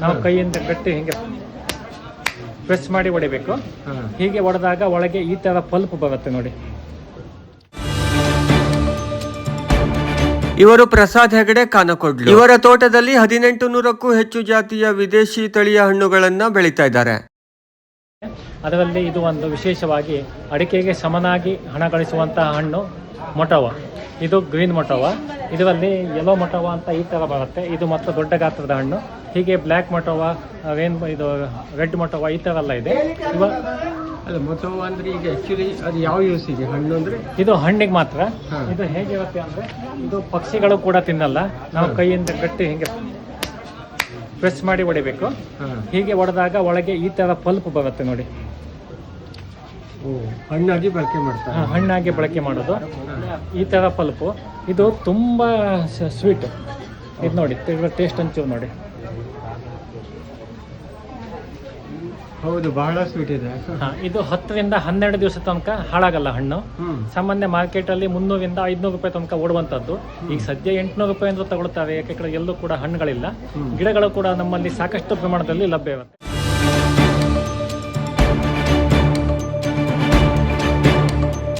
ನಾವು ಕೈಯಿಂದ ಕಟ್ಟಿ ಹಿಂಗೆ ಪ್ರೆಸ್ ಮಾಡಿ ಹೊಡಿಬೇಕು. ಹೀಗೆ ಹೊಡೆದಾಗ ಒಳಗೆ ಈ ತರ ಪಲ್ಪ್ ಬರುತ್ತೆ ನೋಡಿ. ಇವರು ಪ್ರಸಾದ್ ಹೆಗಡೆ ಕಾನಕೊಡ್ಲು. ಇವರ ತೋಟದಲ್ಲಿ ಹದಿನೆಂಟು ನೂರಕ್ಕೂ ಹೆಚ್ಚು ಜಾತಿಯ ವಿದೇಶಿ ತಳಿಯ ಹಣ್ಣುಗಳನ್ನ ಬೆಳೀತಾ ಇದ್ದಾರೆ. ಅದರಲ್ಲಿ ಇದು ಒಂದು ವಿಶೇಷವಾಗಿ ಅಡಿಕೆಗೆ ಸಮನಾಗಿ ಹಣ ಗಳಿಸುವಂತಹ ಹಣ್ಣು ಮೊಟವ. ಇದು ಗ್ರೀನ್ ಮೊಟವ. ಇದರಲ್ಲಿ ಯೆಲ್ಲೋ ಮೊಟವ ಅಂತ ಈ ಥರ ಬರುತ್ತೆ. ಇದು ಮತ್ತು ದೊಡ್ಡ ಗಾತ್ರದ ಹಣ್ಣು. ಹೀಗೆ ಬ್ಲ್ಯಾಕ್ ಮೊಟೋವ ರೇನ್ ಇದು ರೆಡ್ ಮೊಟೋವ ಈ ಥರ ಎಲ್ಲ ಇದೆ ಅಲ್ಲ ಮೊಟೋವ ಅಂದ್ರೆ ಈಗ ಆಕ್ಚುಲಿ ಅದು ಯಾವ ಯೂಸಿಗೆ ಹಣ್ಣು ಅಂದ್ರೆ? ಇದು ಹಣ್ಣಿಗೆ ಮಾತ್ರ. ಇದು ಇದು ಹೇಗಿರುತ್ತೆ ಅಂದರೆ ಇದು ಪಕ್ಷಿಗಳು ಕೂಡ ತಿನ್ನಲ್ಲ. ನಾವು ಕೈಯಿಂದ ಗಟ್ಟಿ ಹಿಂಗೆ ಪ್ರೆಸ್ ಮಾಡಿ ಹೊಡಿಬೇಕು. ಹೀಗೆ ಹೊಡೆದಾಗ ಒಳಗೆ ಈ ಥರ ಪಲ್ಪ್ ಬರುತ್ತೆ ನೋಡಿ. ಓ ಹಣ್ಣಾಗಿ ಬಳಕೆ ಮಾಡ್ತಾರೆ. ಹಣ್ಣಾಗಿ ಬಳಕೆ ಮಾಡೋದು. ಈ ಥರ ಪಲ್ಪು. ಇದು ತುಂಬ ಸ್ವೀಟ್ ಇದು ನೋಡಿ ಟೇಸ್ಟ್ ಅಂಚೂರು ನೋಡಿ. ಹೌದು ಬಹಳ ಸ್ವೀಟ್ ಇದೆ. ಇದು ಹತ್ತರಿಂದ ಹನ್ನೆರಡು ದಿವಸ ತನಕ ಹಾಳಾಗಲ್ಲ ಹಣ್ಣು. ಸಾಮಾನ್ಯ ಮಾರ್ಕೆಟ್ ಅಲ್ಲಿ ಮುನ್ನೂರಿಂದ ಐದ್ನೂರು ರೂಪಾಯಿ ತನಕ ಓಡುವಂತದ್ದು ಈಗ ಸದ್ಯ ಎಂಟುನೂರು ರೂಪಾಯಿ ಅಂದ್ರೆ ತಗೊಳ್ತಾರೆ ಯಾಕೆ ಎಲ್ಲೂ ಕೂಡ ಹಣ್ಣುಗಳಿಲ್ಲ. ಗಿಡಗಳು ಕೂಡ ನಮ್ಮಲ್ಲಿ ಸಾಕಷ್ಟು ಪ್ರಮಾಣದಲ್ಲಿ ಲಭ್ಯ ಇರುತ್ತೆ.